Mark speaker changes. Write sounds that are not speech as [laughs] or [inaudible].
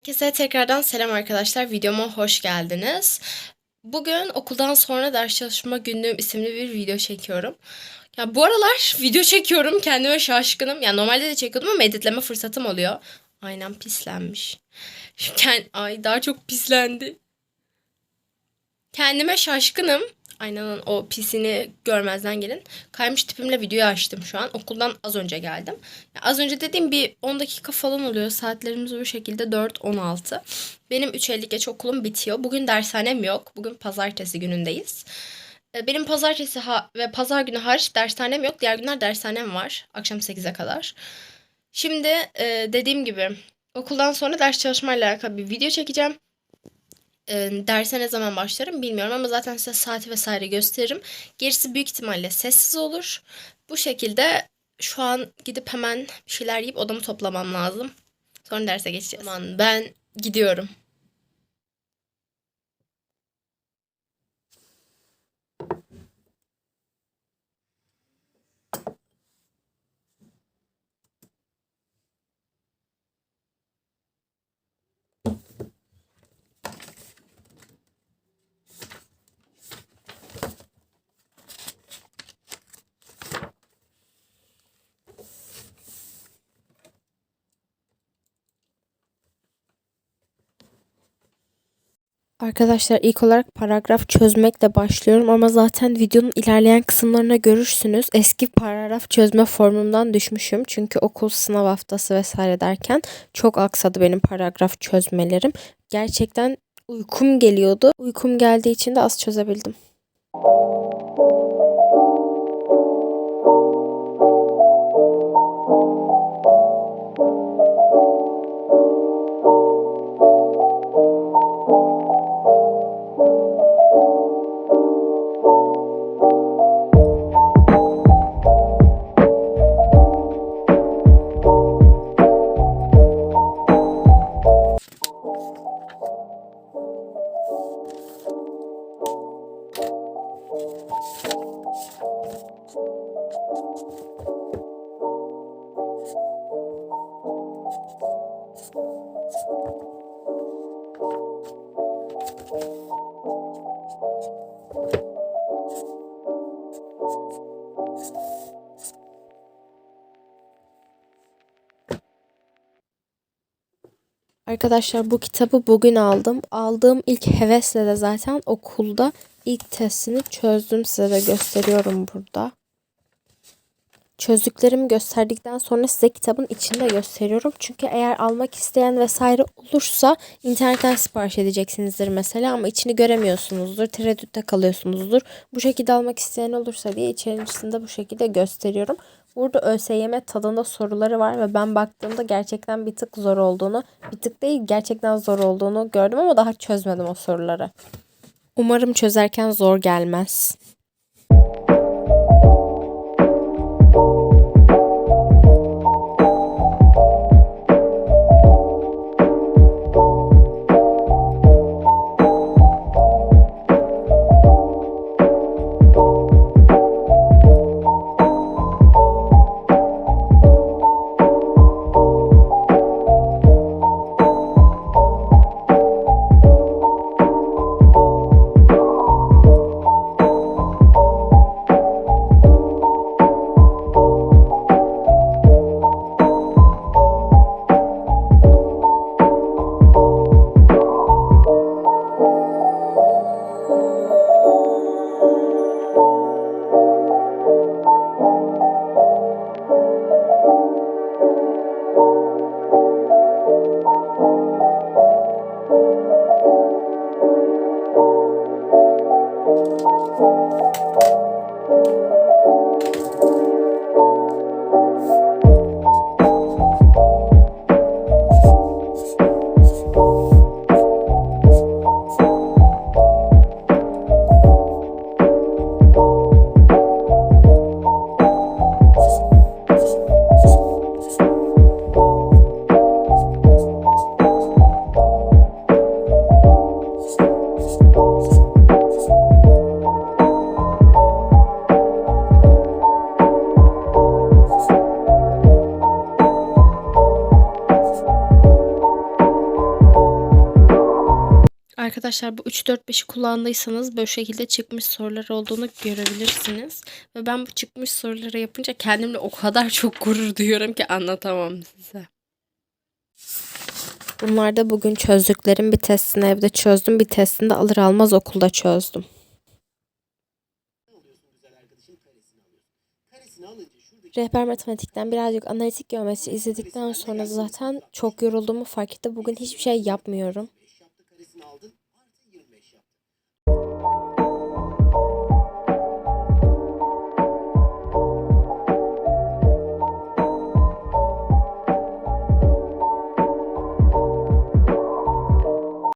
Speaker 1: Herkese tekrardan selam arkadaşlar. Videoma hoş geldiniz. Bugün okuldan sonra ders çalışma günlüğüm isimli bir video çekiyorum. Ya bu aralar [laughs] video çekiyorum. Kendime şaşkınım. Ya normalde de çekiyordum ama editleme fırsatım oluyor. Aynen pislenmiş. Kend Ay daha çok pislendi. Kendime şaşkınım. Aynen o pisini görmezden gelin. Kaymış tipimle videoyu açtım şu an. Okuldan az önce geldim. Ya az önce dediğim bir 10 dakika falan oluyor. Saatlerimiz bu şekilde 4-16. Benim 3.50 geç okulum bitiyor. Bugün dershanem yok. Bugün pazartesi günündeyiz. E, Benim pazartesi ve pazar günü hariç dershanem yok. Diğer günler dershanem var. Akşam 8'e kadar. Şimdi e, dediğim gibi okuldan sonra ders çalışmayla alakalı bir video çekeceğim. E, derse ne zaman başlarım bilmiyorum ama zaten size saati vesaire gösteririm. Gerisi büyük ihtimalle sessiz olur. Bu şekilde şu an gidip hemen bir şeyler yiyip odamı toplamam lazım. Sonra derse geçeceğiz. Aman ben gidiyorum. Arkadaşlar ilk olarak paragraf çözmekle başlıyorum ama zaten videonun ilerleyen kısımlarına görürsünüz. Eski paragraf çözme formumdan düşmüşüm. Çünkü okul sınav haftası vesaire derken çok aksadı benim paragraf çözmelerim. Gerçekten uykum geliyordu. Uykum geldiği için de az çözebildim. Arkadaşlar bu kitabı bugün aldım. Aldığım ilk hevesle de zaten okulda ilk testini çözdüm. Size de gösteriyorum burada. Çözdüklerimi gösterdikten sonra size kitabın içinde gösteriyorum. Çünkü eğer almak isteyen vesaire olursa internetten sipariş edeceksinizdir mesela ama içini göremiyorsunuzdur. Tereddütte kalıyorsunuzdur. Bu şekilde almak isteyen olursa diye içerisinde bu şekilde gösteriyorum. Burada ÖSYM tadında soruları var ve ben baktığımda gerçekten bir tık zor olduğunu, bir tık değil gerçekten zor olduğunu gördüm ama daha çözmedim o soruları. Umarım çözerken zor gelmez. Thank you. Arkadaşlar bu 3-4-5'i kullandıysanız böyle şekilde çıkmış sorular olduğunu görebilirsiniz. Ve ben bu çıkmış soruları yapınca kendimle o kadar çok gurur duyuyorum ki anlatamam size. Bunlar da bugün çözdüklerim bir testini evde çözdüm. Bir testini de alır almaz okulda çözdüm. Rehber matematikten birazcık analitik geometri izledikten sonra zaten çok yorulduğumu fark ettim. Bugün hiçbir şey yapmıyorum.